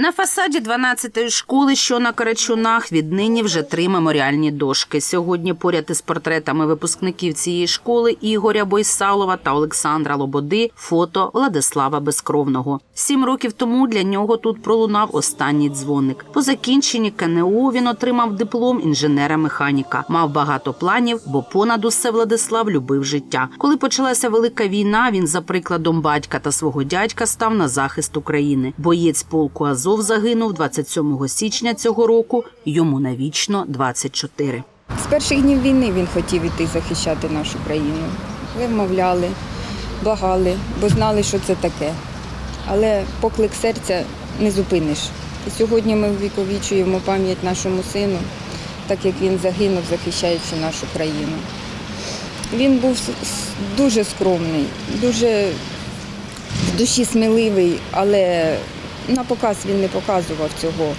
На фасаді 12-ї школи, що на Карачунах, віднині вже три меморіальні дошки. Сьогодні поряд із портретами випускників цієї школи Ігоря Бойсалова та Олександра Лободи фото Владислава Безкровного. Сім років тому для нього тут пролунав останній дзвоник. По закінченні КНУ він отримав диплом інженера-механіка. Мав багато планів, бо понад усе Владислав любив життя. Коли почалася велика війна, він за прикладом батька та свого дядька став на захист України. Боєць полку Азов загинув 27 січня цього року. Йому навічно 24. З перших днів війни він хотів іти захищати нашу країну. Ви вмовляли, благали, бо знали, що це таке. Але поклик серця не зупиниш. І сьогодні ми віковічуємо пам'ять нашому сину, так як він загинув, захищаючи нашу країну. Він був дуже скромний, дуже в душі сміливий, але на показ він не показував цього.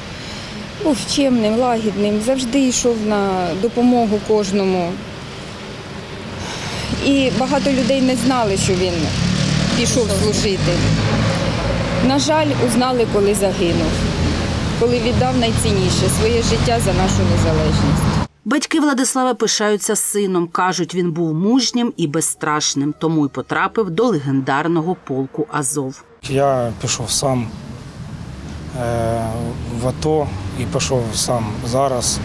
Був чемним, лагідним, завжди йшов на допомогу кожному. І багато людей не знали, що він пішов служити. На жаль, узнали, коли загинув, коли віддав найцінніше своє життя за нашу незалежність. Батьки Владислава пишаються сином. кажуть, він був мужнім і безстрашним, тому й потрапив до легендарного полку Азов. Я пішов сам в АТО і пішов сам зараз.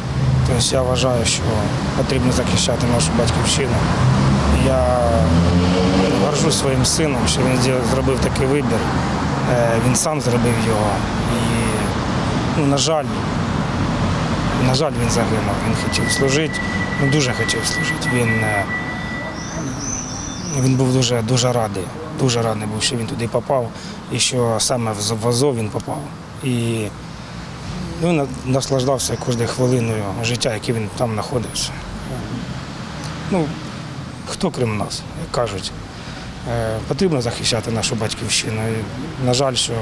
Тобто я вважаю, що потрібно захищати нашу батьківщину. Я горжусь своїм сином, що він зробив- такий вибір. Е, Він сам зробив його. І, ну, на жаль, на жаль, він загинув. Він хотів служити, ну дуже хотів служити. Він, е, він був дуже, дуже радий. Дуже радий був, що він туди попав і що саме в Азов він попав. І ну, наслаждався кожною хвилиною життя, яке він там знаходився. Ну, хто крім нас, як кажуть. Е, Потрібно захищати нашу батьківщину. І, на жаль, що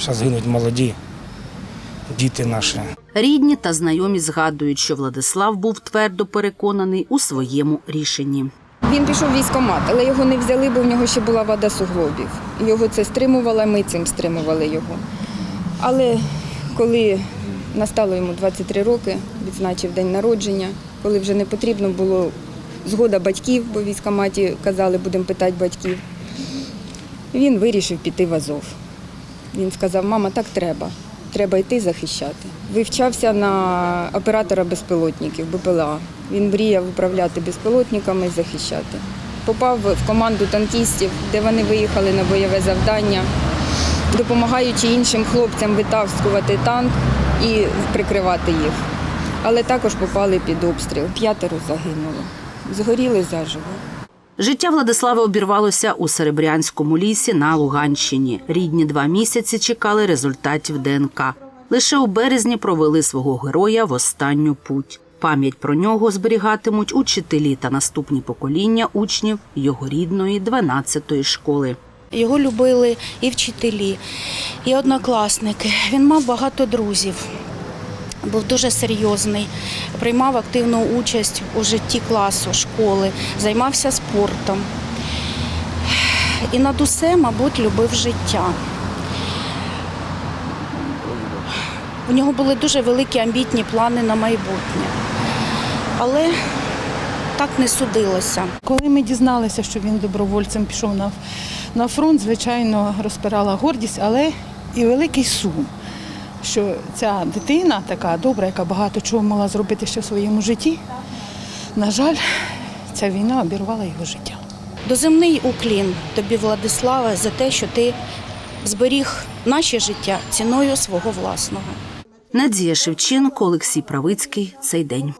зараз гинуть молоді діти наші. Рідні та знайомі згадують, що Владислав був твердо переконаний у своєму рішенні. Він пішов в військкомат, але його не взяли, бо в нього ще була вада суглобів. Його це стримувало, ми цим стримували його. Але коли настало йому 23 роки, відзначив день народження, коли вже не потрібно було згода батьків, бо в військкоматі казали, будемо питати батьків, він вирішив піти в Азов. Він сказав, мама, так треба. Треба йти захищати. Вивчався на оператора безпілотників, БПЛА. Він мріяв управляти безпілотниками і захищати. Попав в команду танкістів, де вони виїхали на бойове завдання, допомагаючи іншим хлопцям витаскувати танк і прикривати їх. Але також попали під обстріл. П'ятеро загинуло. Згоріли заживо. Життя Владислава обірвалося у Серебрянському лісі на Луганщині. Рідні два місяці чекали результатів ДНК. Лише у березні провели свого героя в останню путь. Пам'ять про нього зберігатимуть учителі та наступні покоління учнів його рідної 12-ї школи. Його любили і вчителі, і однокласники. Він мав багато друзів. Був дуже серйозний, приймав активну участь у житті класу, школи, займався спортом. І над усе, мабуть, любив життя. У нього були дуже великі амбітні плани на майбутнє. Але так не судилося. Коли ми дізналися, що він добровольцем пішов на, на фронт, звичайно, розпирала гордість, але і великий сум, що ця дитина така добра, яка багато чого могла зробити ще в своєму житті. На жаль, ця війна обірвала його життя. Доземний уклін тобі, Владиславе, за те, що ти зберіг наше життя ціною свого власного. Надія Шевченко, Олексій Правицький. Цей день.